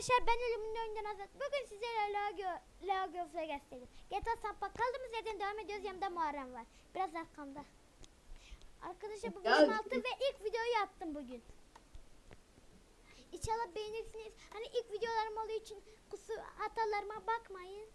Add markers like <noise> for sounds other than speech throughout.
Arkadaşlar ben ölümün oyundan azat. Bugün sizlere Lego, Lego Girls'e göstereyim. GTA Sampa kaldığımız yerden devam ediyoruz. Yanımda Muharrem var. Biraz arkamda. Arkadaşlar bu bölüm altı ve ilk videoyu attım bugün. İnşallah beğenirsiniz. Hani ilk videolarım olduğu için kusur hatalarıma bakmayın.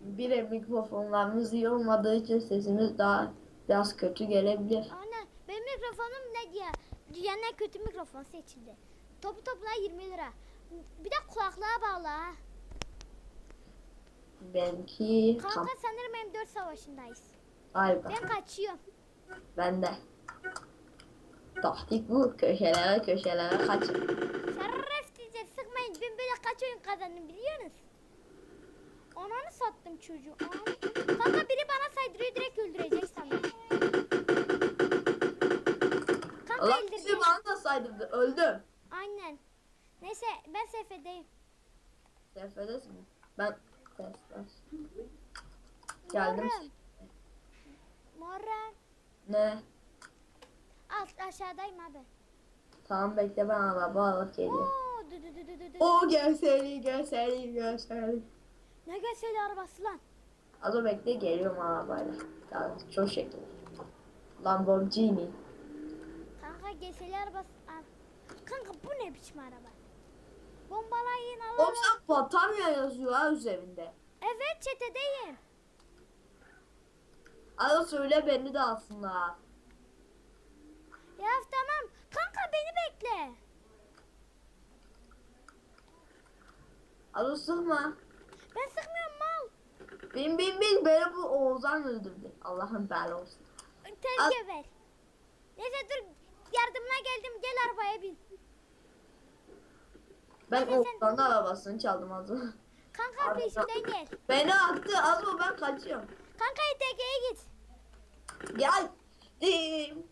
Bir de mikrofonlarımız iyi olmadığı için sesimiz daha biraz kötü gelebilir. Aynen. Benim mikrofonum ne diye? Dünyanın kötü mikrofon seçildi. Topu topuna 20 lira. Bir de kulaklığa bağlı ha. Benimki Kanka sanırım M4 savaşındayız. galiba. Ben kaçıyorum. Ben de. Taktik bu. Köşelere köşelere kaçın. Şeref diyecek sıkmayın. Ben böyle kaç oyun kazandım biliyorsunuz. Ananı sattım çocuğu. Ananı. Kanka biri bana saydırıyor direkt öldürecek sanırım. Kanka Allah öldürdü. bizi bana da saydırdı. Öldüm. Aynen. Neyse ben sefedeyim. Defedesin mi? Ben Defter. Geldim. Muharrem. Ne? Alt aşağıdayım abi. Tamam bekle ben araba alıp geliyorum. Oo, dü dü dü dü dü dü. O görseli görseli görseli. Ne göseli arabası lan? Az o bekle geliyorum arabayla. Ya, çok şekil. Lamborghini. Kanka göseli arabası. Kanka bu ne biçim araba? Bombalayın Oğlum alalım. sen Batarya yazıyor ha üzerinde. Evet çetedeyim. Ara söyle beni de alsınlar. Ya tamam. Kanka beni bekle. Ara sıkma. Ben sıkmıyorum mal. Bin bin bin beni bu Oğuzhan öldürdü. Allah'ın bela olsun. Terk ver. Neyse dur. Yardımına geldim. Gel arabaya bin. Ben sen- Oğuzhan'ın arabasını çaldım az önce. Kanka Abi, peşimden gel. Beni attı az o ben kaçıyorum. Kanka İTK'ye git. Gel. Dim.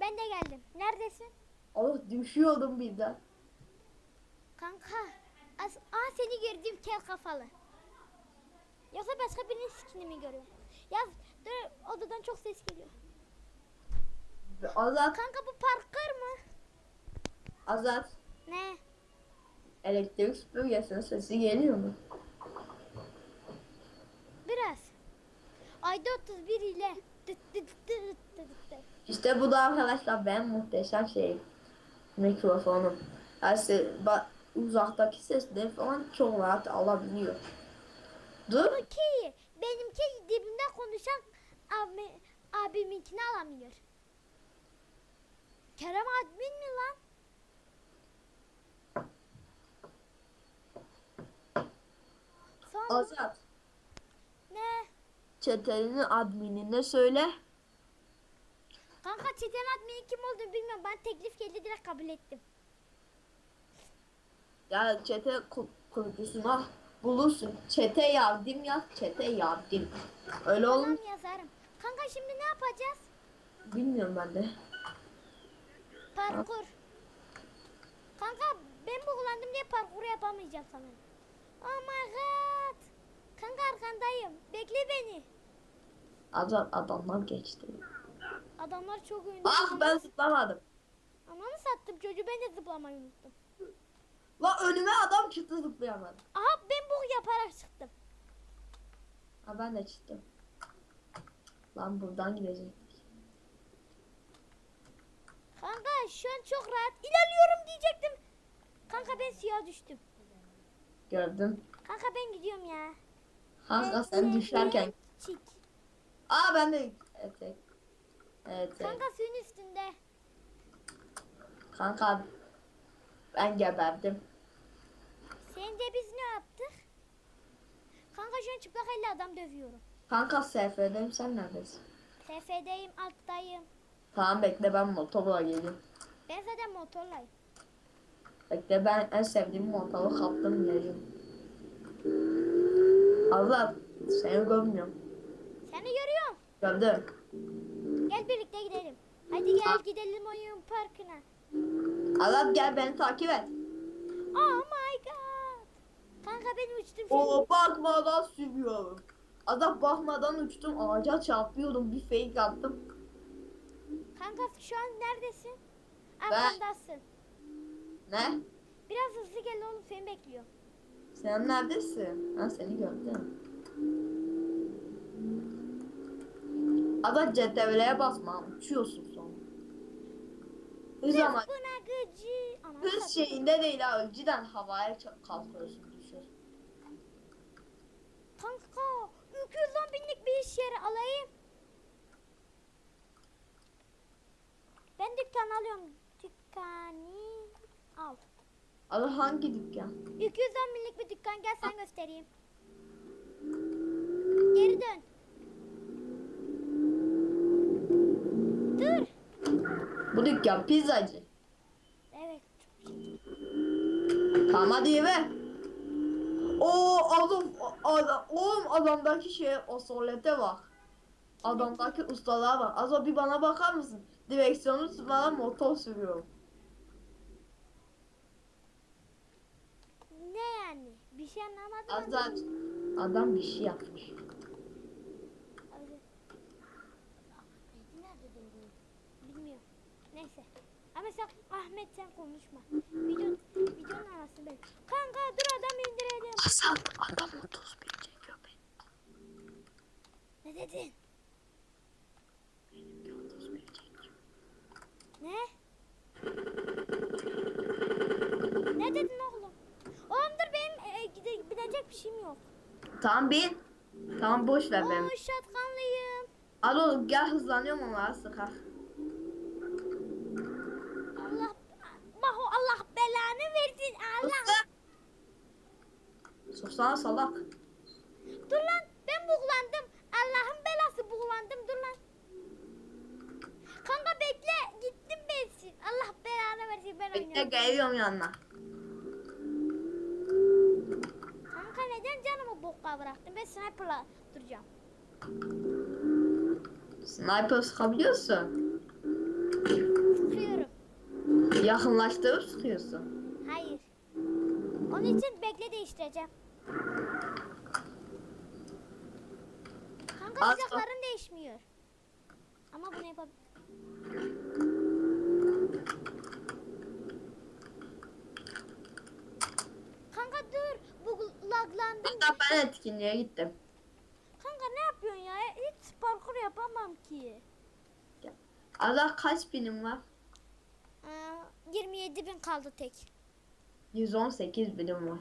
Ben de geldim. Neredesin? Oh düşüyordum birden. Kanka. As Aa seni gördüm kel kafalı. Yoksa başka birinin skinini mi görüyorum? Ya dur odadan çok ses geliyor. Azat, Kanka bu parkur mu? Azat. Ne? Elektrik süpürgesinin sesi geliyor mu? Biraz. Ayda 31 ile. Dıt dıt dıt dıt dıt dıt. İşte bu da arkadaşlar ben muhteşem şey mikrofonum. Yani se- ba- uzaktaki sesleri falan çok rahat alabiliyor. Dur. Okey. Benimki dibimde konuşan abi, abiminkini alamıyor. Kerem admin mi lan? Azat. ne? Çetenin adminine söyle. Kanka çeten adminin kim olduğunu bilmiyorum. Ben teklif geldi direkt kabul ettim. Ya çete ku- kurucusuna bulursun. Çete yardım yaz. Çete yardım. Öyle Tamam olmuş. yazarım. Kanka şimdi ne yapacağız? Bilmiyorum ben de. Parkur. Kanka ben bu kullandım diye parkur yapamayacağım sanırım. Oh my god. Kanka arkandayım. Bekle beni. Azat adamlar geçti. Adamlar çok ünlü. Ah ben zıplamadım. Ananı sattım çocuğu ben de zıplamayı unuttum. La önüme adam çıktı zıplayamadım. Aha ben bu yaparak çıktım. Ha ben de çıktım. Lan buradan gidecektik. Kanka şu an çok rahat ilerliyorum diyecektim. Kanka ben suya düştüm. Gördüm. Kanka ben gidiyorum ya. Kanka sen düşerken. Çik. Aa ben de etek. Evet. Kanka suyun üstünde. Kanka ben geberdim. Sence biz ne yaptık? Kanka şu an çıplak elle adam dövüyorum. Kanka SF'deyim sen neredesin? TF'deyim alttayım. Tamam bekle ben motorla geleyim. Ben zaten motorlayım. Bekle ben en sevdiğim motoru kaptım geliyorum. Allah seni görmüyorum. Seni görüyorum. Gördüm. Gel birlikte gidelim. Hadi gel gidelim oyun parkına. Allah gel beni takip et. Oh my god. Kanka ben uçtum şimdi. O bakmadan sürüyorum. Adam bakmadan uçtum ağaca çarpıyordum bir fake attım. Kanka şu an neredesin? Ben- Arkamdasın. Ne? Biraz hızlı gel oğlum seni bekliyor. Sen neredesin? Ha seni gördüm. Ada CTRL'ye basma. Uçuyorsun sonra. Hız ama Buna gıcı. Hız satayım. şeyinde değil ha. Cidden havaya ça- kalkıyorsun düşüyorsun. Kanka 210 binlik bir iş yeri alayım. Ben dükkan alıyorum. Dükkanı al. Ada hangi dükkan? 210 binlik bir dükkan gel sen göstereyim. Geri dön. Dur. Bu dükkan pizzacı. Evet. Tamam hadi eve. Oo adam, adam, oğlum adamdaki şeye o solete bak. Adamdaki ustalığa bak. Az bir bana bakar mısın? Direksiyonu tutmadan motor sürüyorum. Ne yani? Bir şey anlamadım. Azat. Adam bir şey yapmış. Bilmiyorum. Neyse. Ama sen Ahmet sen konuşma. Video, videonun arası ben. Kanka dur adam indirelim. Azat adam 31 çekiyor Ne dedin? benim 31 çekiyor. Ne? Ne dedin oğlum? E, gide, bilecek bir şeyim yok. Tamam bin. Tamam boş ver benim. Oo şatkanlıyım. Al oğlum gel hızlanıyorum ama sıkar. Allah Maho Allah belanı versin Allah. Soksana salak. Dur lan ben buğulandım. Allah'ın belası buğulandım dur lan. Kanka bekle gittim ben. Allah belanı versin ben Bekle oynuyorum. geliyorum yanına. Kanka neden boka bıraktın? Ben sniper'la duracağım. Sniper sıkabiliyorsun. Sıkıyorum. Yakınlaştırıp sıkıyorsun. Hayır. Onun için bekle değiştireceğim. Kanka Az- silahların değişmiyor. Ama bunu yapab... Kanka dur. Bu laglandım. Hatta ben etkinliğe gittim. Kanka ne yapıyorsun ya? Hiç parkur yapamam ki. Allah kaç binim var? Ee, 27 bin kaldı tek. 118 binim var.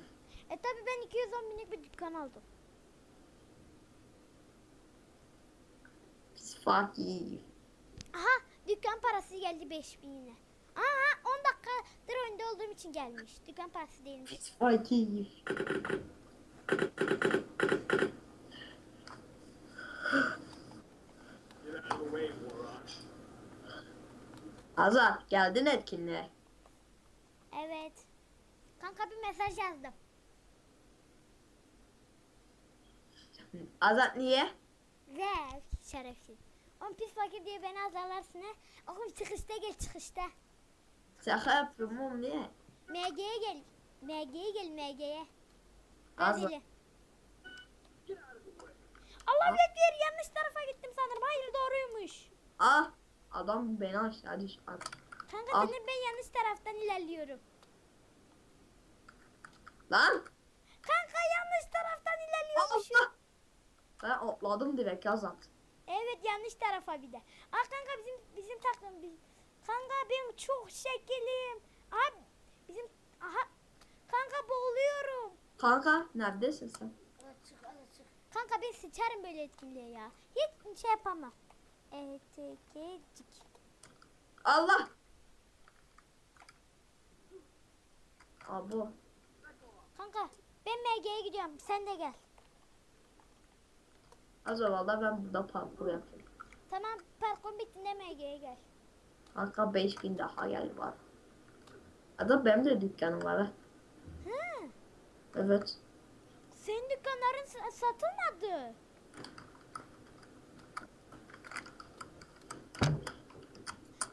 E tabi ben 210 binlik bir dükkan aldım. Biz you. Aha dükkan parası geldi 5000 yine. Aha 10 dakikadır önde olduğum için gelmiş. Dükkan parası değilmiş. Biz fuck Azat geldin etkinliğe. Evet. Kanka bir mesaj yazdım. Azat niye? Ve şerefsiz. Oğlum pis fakir diye beni azarlarsın he. Oğlum çıkışta gel çıkışta. Şaka yapıyorum oğlum niye? MG'ye gel. MG'ye gel MG'ye. Azar. Hadi. Allah bekler yanlış tarafa gittim sanırım. Hayır doğruymuş. Ah adam beni aşağı düş. at. Kanka Al. sanırım ben yanlış taraftan ilerliyorum. Lan Kanka yanlış taraftan ilerliyormuşum. Allah. Ben atladım direkt Azat. Evet yanlış tarafa bir de. Aa kanka bizim bizim takım biz. Kanka benim çok şekelim. Aha bizim aha. Kanka neredesin sen? Kanka ben sıçarım böyle etkinliğe ya. Hiç şey yapamam. Etekecik. Allah. Abo. Kanka ben MG'ye gidiyorum. Sen de gel. Az valla ben burada parkur yapıyorum. Tamam parkur bittiğinde MG'ye gel. Kanka 5000 daha gel var. Ada benim de dükkanım var ha. Evet. Senin dükkanların sa- satılmadı.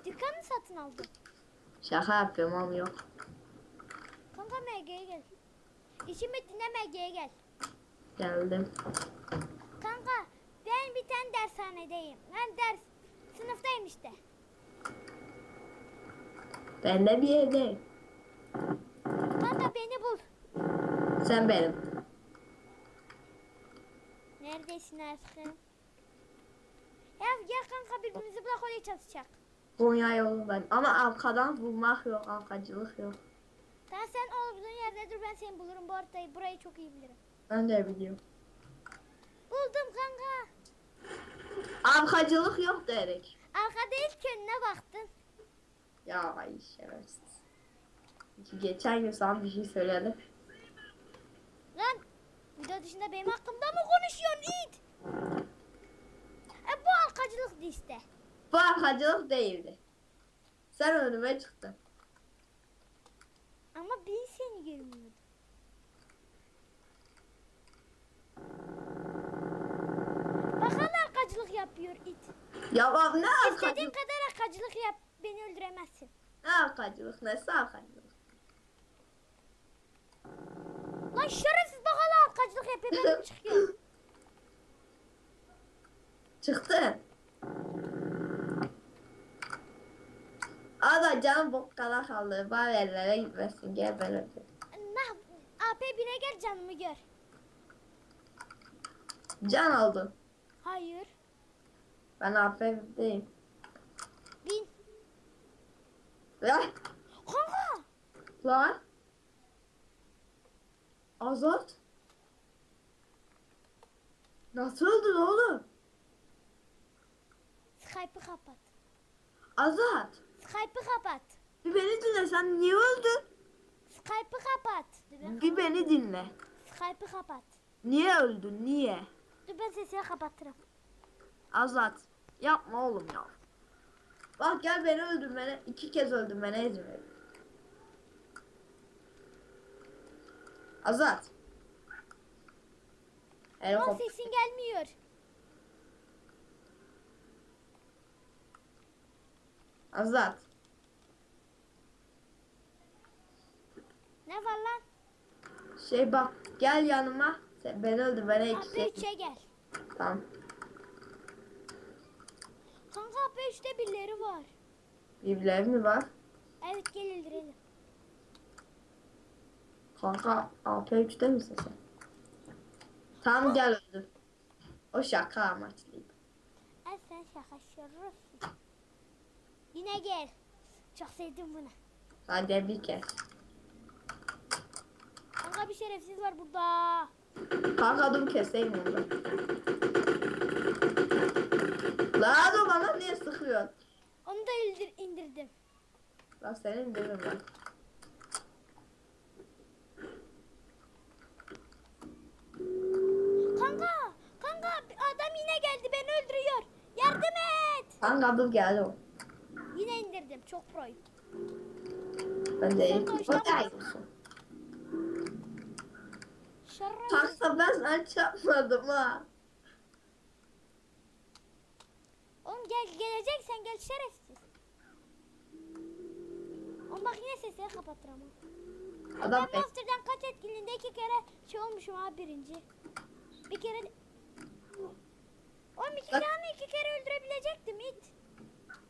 Dükkanı satın aldım. Şaka yapıyorum ama yok. Kanka MG'ye gel. İşim bittiğinde MG'ye gel. Geldim. Kanka ben bir tane dershanedeyim. Ben ders sınıftayım işte. Ben de bir evdeyim. Kanka beni bul. Sen benim. Neredesin aşkım? Ya gel kanka birbirimizi bırak oraya çalışacak. Konya yolundayım. Ama arkadan vurmak yok. Arkacılık yok. Tamam sen olduğun yerde dur ben seni bulurum bu haritayı. Burayı çok iyi bilirim. Ben de biliyorum. Buldum kanka. Arkacılık yok derek. Arkada ilk önüne baktın. Ya ay şerefsiz. Geçen gün sana bir şey söyledim. Lan video dışında benim hakkımda mı konuşuyorsun it? E bu halkacılıktı işte. Bu arkacılık değildi. Sen önüme çıktın. Ama ben seni görmüyordum. Bak hala halkacılık yapıyor it. Ya ne İstediğin arkacılık? kadar halkacılık yap beni öldüremezsin. Ne arkacılık? Nesi arkacılık? Lan şerefsiz bak hala halkacılık yapıyor benim çıkıyor. <laughs> Çıktın. Ada can bok kadar kaldı. Bari ellere gitmesin. Gel ben öpeyim. Nah AP 1'e gel canımı gör. Can aldın. Hayır. Ben AFK'deyim. Bin. Ya Kanka. lan. Azat. Nasıl öldün oğlum? Skype'ı kapat. Azat. Skype'ı kapat. Bir beni dinle sen niye öldün? Skype'ı kapat. Bir beni dinle. Skype'ı kapat. Niye öldün niye? Dur ben sesini kapatırım. Azat. Yapma oğlum ya. Bak gel beni öldürmene iki kez öldürmene izin ver. Azat. Lan Helikopter. sesin gelmiyor. Azat. Ne var lan? Şey bak gel yanıma. Sen beni iki AP kez. 3'e gel. Tamam. Kanka 3'te birileri var. Birbirleri mi var? Evet gel öldürelim. Kanka AP3'te misin sen? Tamam gel öldür. O şaka amaçlıydı. Ay sen şaka şerefsiz. Yine gel. Çok sevdim bunu. Hadi bir kez. Kanka bir şerefsiz var burada. Kanka dur keseyim onu. Lan o bana niye sıkıyor? Onu da öldür, indirdim. Lan senin değil ben. Kanka, kanka adam yine geldi beni öldürüyor. Yardım et. Kanka dur gel o. Yine indirdim. Çok proyum. Ben de Sen de hoşlanmadın. da yiyorsun. Şerefsiz. Kanka ben sana çarpmadım ha. Oğlum gel geleceksen gel şerefsiz. Oğlum bak yine sesleri kapatır ama. Adam ben Master'dan kaç etkinliğinde iki kere şey olmuşum abi birinci. Bir kere. Oğlum iki Bak- tane iki kere öldürebilecektim it.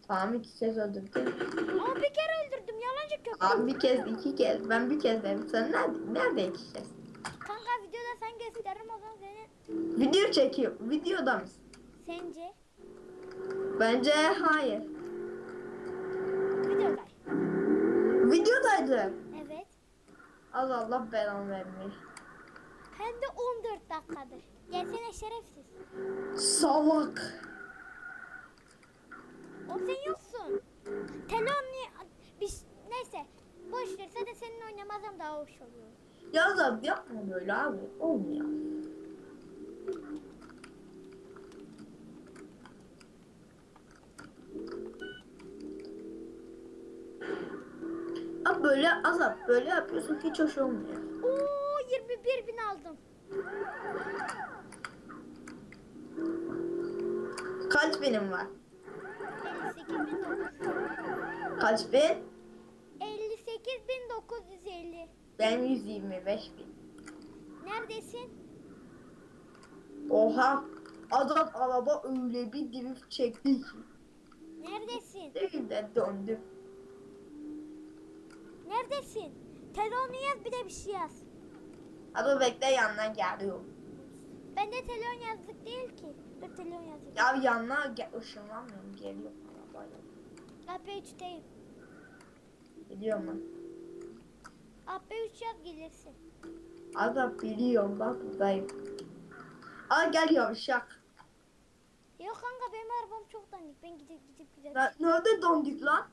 Tamam iki kez öldürdüm. Ama bir kere öldürdüm yalancı köpek. Abi bir kez iki kez. Ben bir kez dedim. Sen nerede, nerede iki kez? Kanka videoda sen gösteririm o zaman senin. Video çekiyor. Videoda mısın? Sence? Bence hayır. Videoda. Videodaydı. Evet. Allah Allah belanı vermeyi. Hem de 14 dakikadır. Gelsene şerefsiz. Salak. Oğlum sen yoksun. Telon biz neyse. Boş ver zaten senin oynamazsam daha hoş oluyor. Ya da yapma böyle abi. Olmuyor. Abi böyle azap böyle yapıyorsun hiç hoş olmuyor. Oo 21 bin aldım. Kaç benim var? 58 bin 950. Kaç bin? 58 bin 950. Ben 125 bin. Neredesin? Oha. Azat araba öyle bir drift çekti ki. Neredesin? Değil de döndü. Neredesin? Telonu yaz bir de bir şey yaz. Hadi bekle yandan geliyor. Bende telon yazdık değil ki. Telon yazayım. Ya yanına gel ışınlanmıyorum geliyor arabayla. AP3'teyim. Biliyorum ben. AP3 yaz gelirsin. Ada biliyorum bak buradayım. Aa gel yavşak. Yok kanka benim arabam çok dandik. Ben gidip gidip gidip. Ya Nerede donduk lan?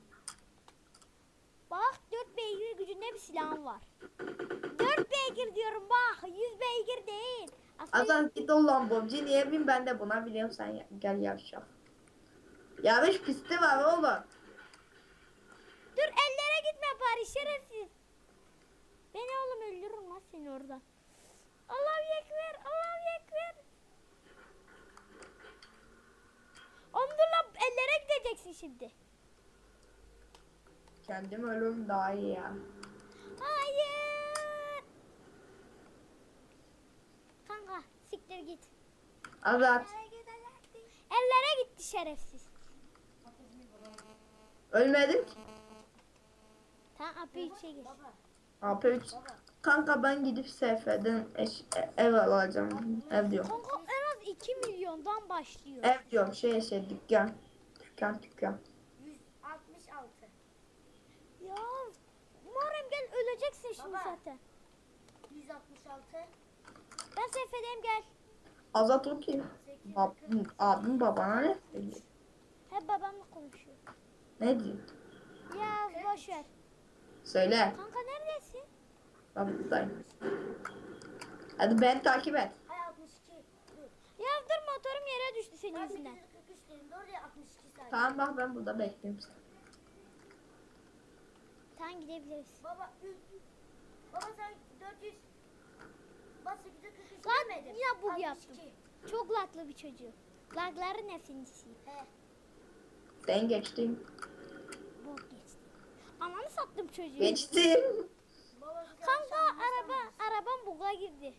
Bak 4 beygir gücünde bir silahım var. 4 beygir diyorum bak 100 beygir değil. Ada git o Lamborghini'ye bin ben de buna biliyorum sen ya- gel yavşak. Yarış pisti var oğlum. dur ellere gitme bari şerefsiz. Beni oğlum öldürürüm lan seni orada. Allahu Ekber Allahu Ekber. Oğlum dur lan ellere gideceksin şimdi. Kendim ölüm daha iyi ya. Hayır. Kanka siktir git. Azat Ellere gitti şerefsiz. ölmedim ki. Tamam abi içe gir. AP3. Kanka ben gidip SF'den eş, e- ev alacağım. Ev diyorum. Kanka en az 2 milyondan başlıyor. Ev diyorum şey şey dükkan. Dükkan dükkan. 166. Ya Muharrem gel öleceksin şimdi Baba. zaten. 166. Ben sefedeyim gel. Azat o kim? Abim, abim babana ne söylüyor? Hep babamla konuşuyor. Ne diyor? Ya boş ver. Söyle. Kanka neredesin? Ben buradayım. Hadi beni takip et. Ay 62. Dur. Ya dur motorum yere düştü senin yüzünden. 143 dedim. Doğru ya 62 saniye. Tamam bak ben burada bekliyorum seni. Tamam gidebiliriz. Baba Baba sen 400 Bak 843 Lan yine bug 62. yaptım. Çok laglı bir çocuğu. Lagların efendisi. He. Sen geçtin. Bok geçti. Ananı sattım çocuğu. Güzel Kanka araba arabam buga girdi.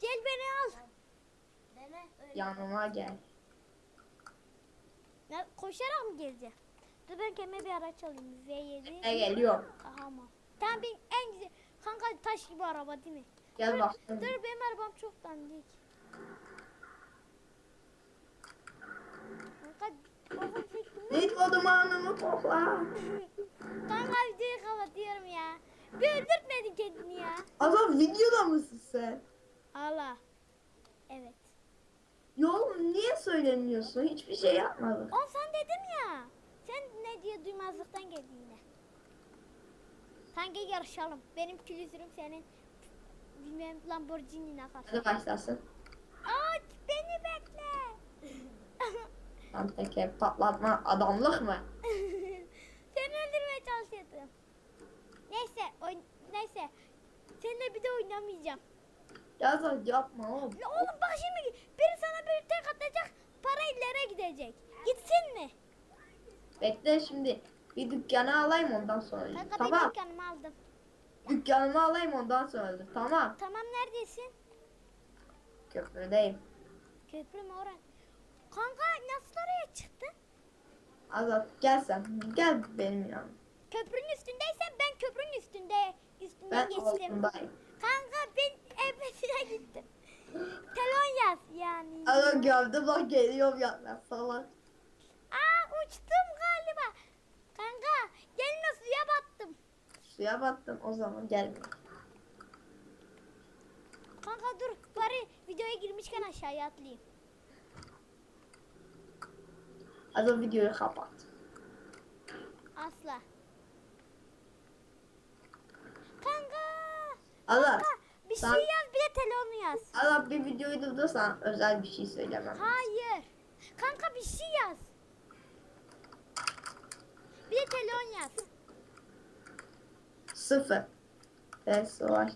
Gel beni al. Yanıma gel. Ya, koşarak mı geleceğim? Dur ben kendime bir araç alayım. V7. Ne geliyor? Tamam. Tamam benim en güzel. Kanka taş gibi araba değil mi? Gel dur, bakalım. Dur benim arabam çok dandik. Kanka babam çektim. Ne diyordum anımı kokla. Kanka videoyu kapatıyorum ya. Bir öldürtmedin kendini ya. Azat videoda mısın sen? Allah. Evet. Oğlum niye söylemiyorsun? Hiçbir şey yapmadık. On sen dedim ya. Sen ne diye duymazlıktan geldin yine. Kanka yarışalım. Benim külüzürüm senin bilmem Lamborghini'ne karşı. Hadi başlasın. Aa beni bekle. <laughs> Lan teker patlatma adamlık mı? <laughs> Seni öldürmeye çalışıyordum. Neyse, oyn neyse. Seninle bir de oynamayacağım. Ya Azat yapma oğlum. Ya oğlum bak şimdi biri sana bir tek atacak, para illere gidecek. Gitsin mi? Bekle şimdi. Bir dükkanı alayım ondan sonra. öldür. Kanka Tamam. ben dükkanımı aldım. Dükkanımı alayım ondan sonra. öldür. Tamam. Tamam neredesin? Köprüdeyim. Köprü mü oraya? Kanka nasıl oraya çıktın? Azat gel sen. Gel benim yanıma. Köprünün üstündeysen ben köprünün üstünde üstünden Ben geçtim. altındayım. Kanka ben evresine gittim. <laughs> Telon yaz yani. Azat gördüm bak geliyorum ya salak. Aa uçtum galiba. Kanka gelme suya battım. Suya battım o zaman gelme. Kanka dur bari videoya girmişken aşağıya atlayayım. Azat videoyu kapat. Asla. Kanka. Kanka bir sen- şey yaz bir de telonu yaz. Azat bir videoyu durdursan özel bir şey söylemem. Hayır. Kanka bir şey yaz. Bir de telon yaz. Sıfır. T savaş.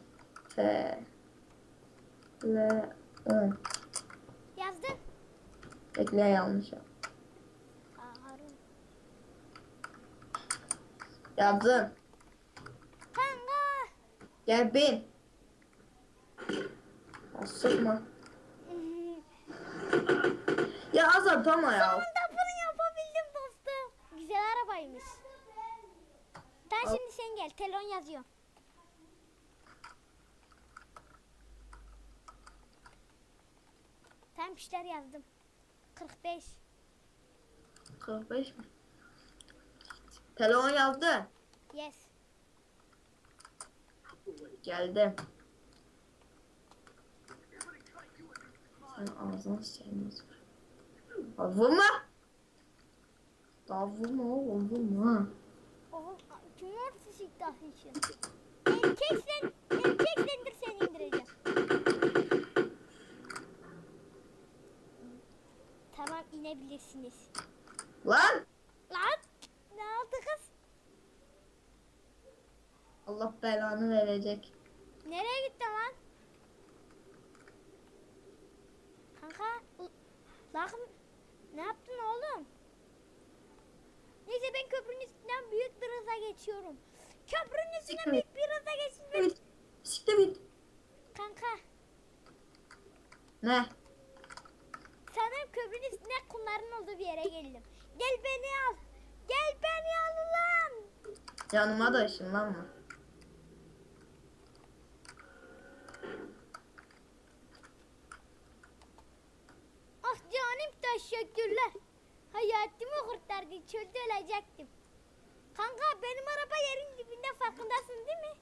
T. L. Ön. Yazdın. Bekle yanlış yap. Yazdım. Kanka. Gel bin. Ya sıkma. <laughs> Ya Azat ama ya. Sonunda gel. Telon yazıyor. Tam işler yazdım. 45. 45 mi? Telefon yazdı. Yes. Geldi. Sen ağzına sıçrayımız var. Vurma. Daha vurma oğlum vurma. Oğlum iddiası için. Erkeksen, erkeksendir seni indireceğim. Tamam inebilirsiniz. Lan! Lan ne oldu kız? Allah belanı verecek. Nereye gitti lan? Kanka bakın ne yaptın oğlum? Neyse ben köprünün üstünden büyük hıza geçiyorum. Köprünün Siktir büyük bir hıza geçtim. ve- Git. Siktir git. Kanka Ne? sanırım köprünün üstünden kumların olduğu bir yere geldim. Gel beni al. Gel beni al ulan. Yanıma da ışınlanma. Ah canım teşekkürler. Hayatımı kurtardın. Çölde ölecektim. Kanka benim araba yerin dibinde farkındasın değil mi?